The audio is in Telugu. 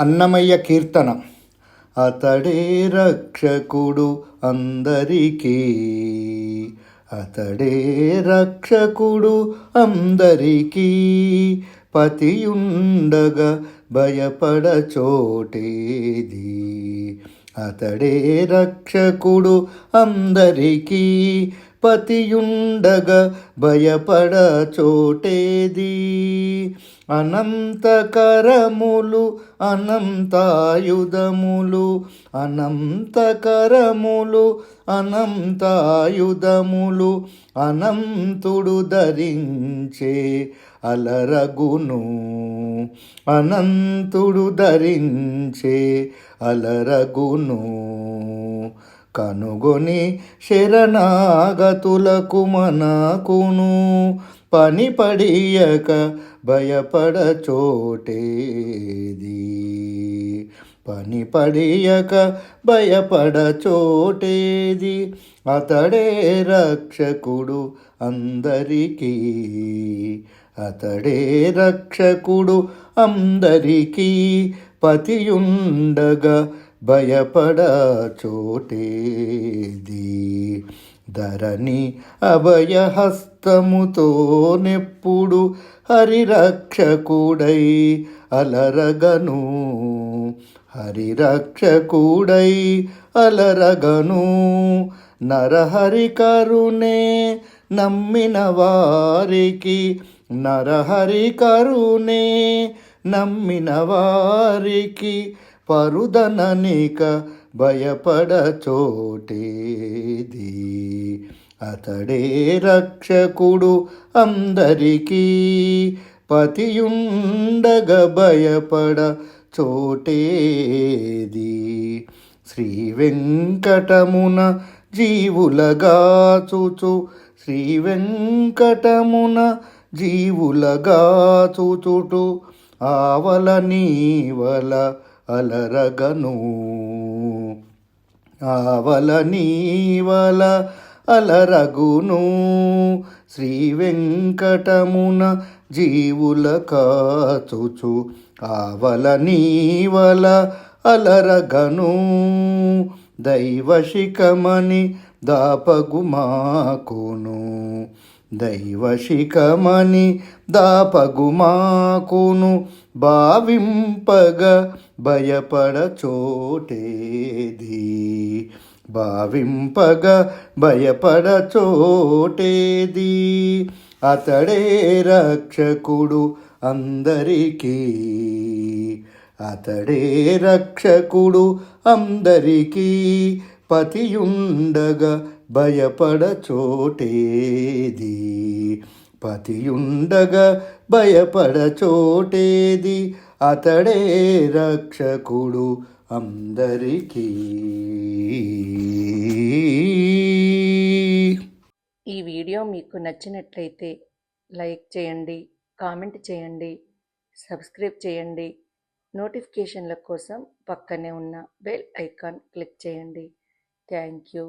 అన్నమయ్య కీర్తన. అతడే రక్షకుడు అందరికీ. అతడే రక్షకుడు అందరికీ. పతియుండగా భయపడ చోటేది. అతడే రక్షకుడు అందరికీ. పతియుండగా భయపడ చోటేది. అనంతకరములు అనంతాయుధములు అనంతకరములు అనంతాయుధములు అనంతుడు ధరించే అలరగును. అనంతుడు ధరించే అలరగును. కనుగొని శరణాగతులకు మనకును పని పడియక భయపడ చోటేది పని పడియక భయపడ చోటేది అతడే రక్షకుడు అందరికీ. అతడే రక్షకుడు అందరికీ. పతియుండగా భయపడ చోటేది ధరణి అభయహస్తముతో నెప్పుడు హరిరక్షకుడై అలరగను. హరిరక్షకుడై అలరగను. నరహరి కరుణే నమ్మిన వారికి నరహరి కరుణే నమ్మిన వారికి పరుదననిక భయపడ చోటేది. అతడే రక్షకుడు అందరికీ పతియుండగ భయపడ చోటేది. శ్రీ వెంకటమున జీవులగాచుచు శ్రీ వెంకటమున జీవులగాచుచుటు ఆవల నీవల అలరగను. ఆవల నీవల అలరగును. శ్రీ వెంకటమున జీవుల కాచుచు ఆవల నీవల అలరగను. దైవశిఖమని దాపగుమాకును దైవశిఖమని దాపగుమాకును భావింపగ భయపడ చోటేది భావింపగ భయపడ చోటేది అతడే రక్షకుడు అందరికీ. అతడే రక్షకుడు అందరికీ పతియుండగా భయపడ చోటేది పతియుండగా భయపడ చోటేది అతడే రక్షకుడు అందరికీ. ఈ వీడియో మీకు నచ్చినట్లయితే లైక్ చేయండి కామెంట్ చేయండి సబ్స్క్రైబ్ చేయండి. నోటిఫికేషన్ల కోసం పక్కనే ఉన్న బెల్ ఐకాన్ క్లిక్ చేయండి. Thank you.